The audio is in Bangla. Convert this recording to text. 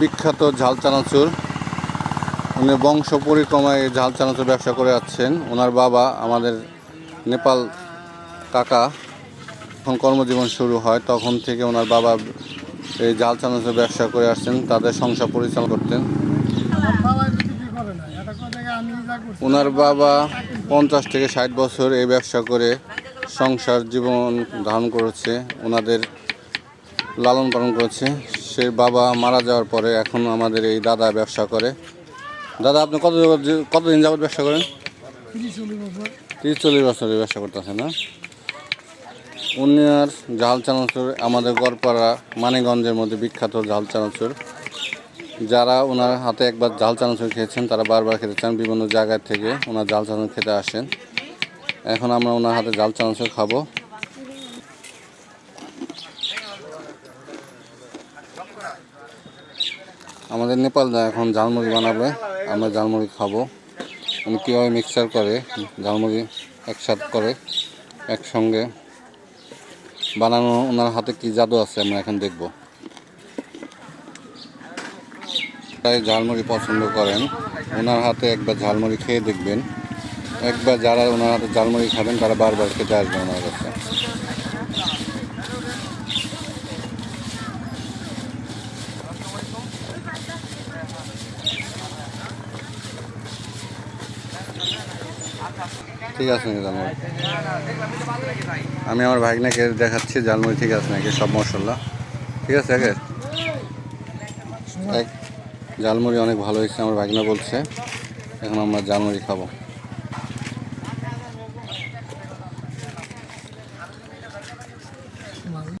বিখ্যাত ঝাল চানাচুর। উনি বংশ পরিক্রমায় ঝাল চানাচুর ব্যবসা করে যাচ্ছেন। ওনার বাবা আমাদের নেপাল কাকা। যখন কর্মজীবন শুরু হয়, তখন থেকে ওনার বাবা এই জাল চানাচুর ব্যবসা করে আসছেন, তাদের সংসার পরিচালনা করতেন। ওনার বাবা পঞ্চাশ থেকে ষাট বছর এই ব্যবসা করে সংসার জীবন ধারণ করেছে, ওনাদের লালন পালন করেছে। সে বাবা মারা যাওয়ার পরে এখন আমাদের এই দাদা ব্যবসা করে। দাদা, আপনি কত কতদিন যাবত ব্যবসা করেন? তিরিশ চল্লিশ বছর। তিরিশ চল্লিশ বছর এই ব্যবসা করতেছেন না? উনি আর ঝাল চানাচুর, আমাদের গড়পাড়া মানিগঞ্জের মধ্যে বিখ্যাত ঝাল চানাচুর। যারা ওনার হাতে একবার জাল চানাচুর খেয়েছেন, তারা বারবার খেতে চান। বিভিন্ন জায়গা থেকে ওনার জাল চানাচুর খেতে আসেন। এখন আমরা ওনার হাতে জাল চানাচুর খাব। আমাদের নেপাল এখন ঝালমুড়ি বানাবে, আমরা ঝালমুড়ি খাব। উনি কীভাবে মিক্সার করে ঝালমুড়ি একসাথে করে, একসঙ্গে বানানো, ওনার হাতে কি জাদু আছে আমরা এখন দেখব। তাই ঝালমুড়ি পছন্দ করেন, ওনার হাতে একবার ঝালমুড়ি খেয়ে দেখবেন। একবার যারা ওনার হাতে ঝালমুড়ি খাবেন, তারা বারবার খেতে আসবেন ওনার কাছে। ঠিক আছে নাকি জালমুড়ি আমি আমার ভাগনাকে দেখাচ্ছি, জালমুড়ি ঠিক আছে নাকি, সব মশলা। ঠিক আছে, আগে? জালমুড়ি অনেক ভালো হয়েছে, আমার ভাগনা বলছে। এখন আমরা জালমুড়ি খাব।